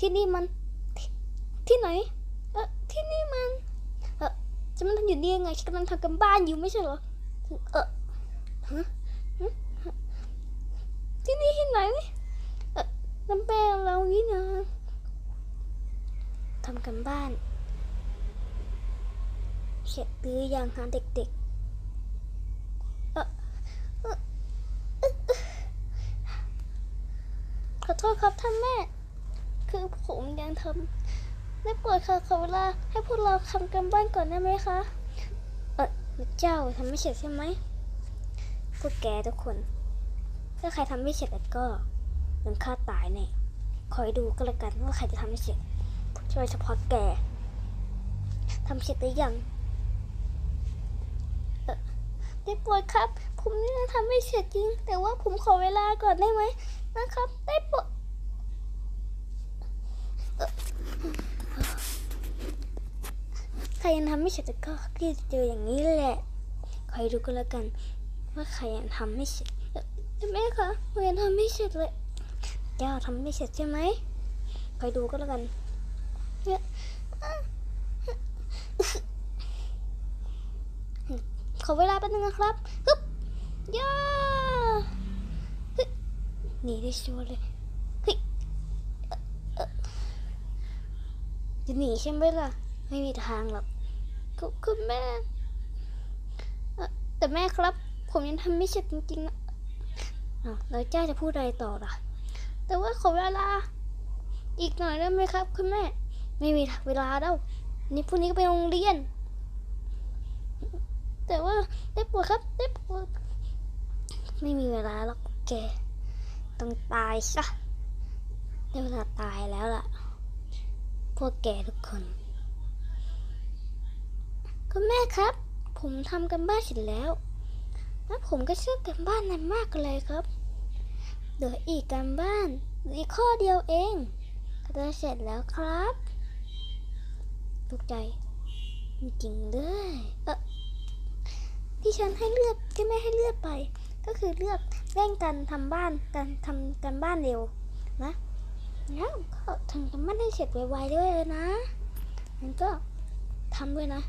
ที่นี่มันทที่ไหน เออที่นี่มัน เออจะมันทำอยู่นี่ยังไงฉันกำลังทำกันบ้านอยู่ไม่ใช่เหรอ เออฮะที่นี่ที่ไหนเออน้ำแป้งเรานี่นะทำกันบ้าน เสร็จหรือยังหาเด็กๆเออเออเออขอโทษครับท่านแม่ คือผมยังทำได้โปรดค่ะขอเวลาให้พวกเราทำกันบ้านก่อนได้ไหมคะ เออเจ้าทำไม่เสร็จใช่ไหมพวกแกทุกคน ถ้าใครทำไม่เสร็จก็โดนฆ่าตายแน่คอยดูก็แล้วกันว่าใครจะทำไม่เสร็จโดยเฉพาะแกทำเสร็จหรือยังเออได้โปรดครับ ผมยังทำไม่เสร็จจริง แต่ว่าผมขอเวลาก่อนได้ไหมนะครับ ได้โปรด ใครยังทำไม่เสร็จก็รีบเจออย่างนี้แหละคอยดูก็แล้วกัน ว่าใครยังทำไม่เสร็จเอ่อแม่คะหนูยังทำไม่เสร็จเลยเจ้าทำไม่เสร็จใช่ไหมคอยดูก็แล้วกันเนี่ยขอเวลาแป๊บนึงนะครับฮึบย่าหนีได้ชัวร์เลยเฮ้ยจะหนีใช่ไหมล่ะ ไม่มีทางหรอกคุคุณแม่เอ่อแต่แม่ครับ ผมยังทำไม่เสร็จจริงๆนะอ้าวแล้วเจ้าจะพูดอะไรต่อล่ะ แต่ว่าขอเวลา อีกหน่อยได้ไหมครับ คุณแม่ ไม่มีเวลาแล้ว นี่พรุ่งนี้ก็ไปโรงเรียน แต่ว่าได้ปวดครับ ได้ปวด ไม่มีเวลาหรอกแก ต้องตายซะได้เวลาตายแล้วล่ะ พวกแกทุกคน คุณแม่ครับ ผมทำกันบ้านเสร็จแล้ว และผมก็ช่วยกันบ้านนั้นมากเลยครับเหลืออีกการบ้านหลืออีกข้อเดียวเองก็จะเสร็จแล้วครับตกใจจริงเลยเออที่ฉันให้เลือกที่แม่ให้เลือกไป ก็คือเลือกเร่งกันทำบ้านกันทำกันบ้านเร็วนะแล้วก็ทำกันบ้านให้เสร็จไวๆด้วยเลยนะงั้นก็ทำด้วยนะ